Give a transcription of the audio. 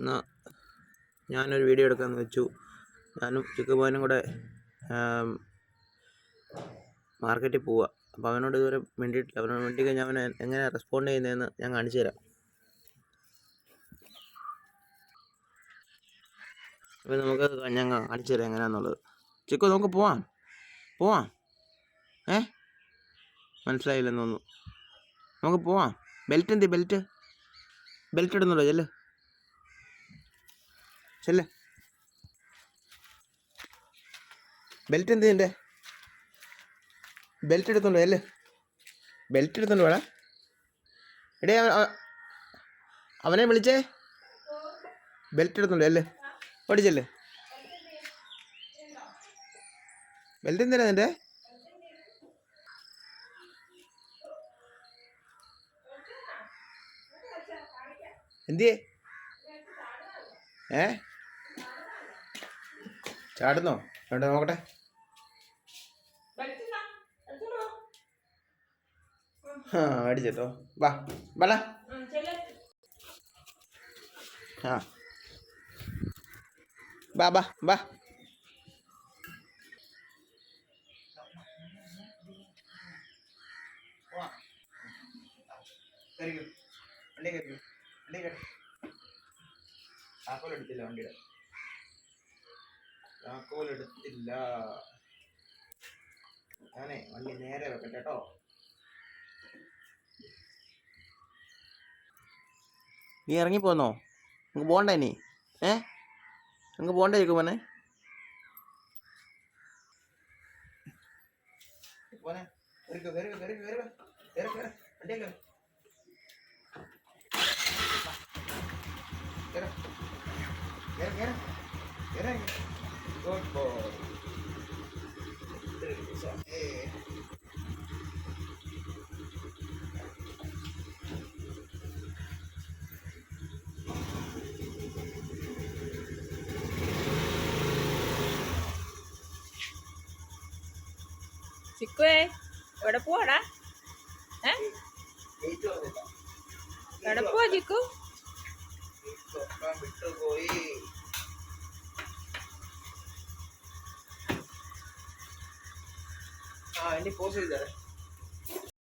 എന്നാൽ ഞാനൊരു വീഡിയോ എടുക്കാമെന്ന് വെച്ചു. ഞാനും ചിക്കുബോനും കൂടെ മാർക്കറ്റിൽ പോവുക അപ്പോൾ അവനോട് ഇതുവരെ മിണ്ടിയിട്ടില്ല. അവനോട് മിണ്ടി കഴിഞ്ഞാൽ അവനെ എങ്ങനെ റെസ്പോണ്ട് ചെയ്യുന്നതെന്ന് ഞാൻ കാണിച്ചു തരാം. അപ്പോൾ നമുക്ക് ഞാൻ കാണിച്ചു തരാം എങ്ങനെയാണെന്നുള്ളത് ചിക്കു നമുക്ക് പോവാം. പോവാം. ഏ? മനസ്സിലായില്ലെന്ന് തോന്നുന്നു. നമുക്ക് പോവാം. ബെൽറ്റ് എന്തി? ബെൽറ്റ്? ബെൽറ്റ് ഇടുന്നുണ്ടോ ചെല്ല് ചെല്ല്. ബെൽറ്റ് എന്ത് ചെയ്യണ്ടേ? ബെൽറ്റ് എടുത്തുണ്ടോ അല്ലേ ബെൽറ്റ് എടുത്തുണ്ടോ വേടാ. എടേ അവ- അവ- അവനെ വിളിച്ചേ. ബെൽറ്റ് എടുത്തുണ്ടോ അല്ലേ ഓടിച്ചല്ലേ ബെൽറ്റ് എന്തിനാ നിന്റെ എന്തിയേ? ഏ? ചാടുന്നോ? വേണ്ട നോക്കട്ടെ? ആ അടിച്ചോ വാ വല. ആ വാ വാ വാ. താക്കോലെടുത്തില്ല വണ്ടിയുടെ. താക്കോലെടുത്തില്ല ഞാനേ വണ്ടി നേരെ വെക്കട്ടെ കേട്ടോ നീ ഇറങ്ങിപ്പോന്നോ നമുക്ക് പോണ്ട ഇനി ഏ നമുക്ക് പോണ്ടേ മോനെ പോനെ കയറിക്കോ കയറിക്കോ കയറി കയറി കയറി വണ്ടിയൊക്കെ കയറി കയറി കയറി കയറി ഗുഡ് ബോയ് ഏ ചിക്കുവേ എവിടെ പോവാടാ ഏ ഗേറ്റ് വന്നില്ല എവിടെ പോവാ ചിക്കു തുറക്കാൻ വിട്ടുപോയി ആ ഇനി പോസ് ചെയ്തേ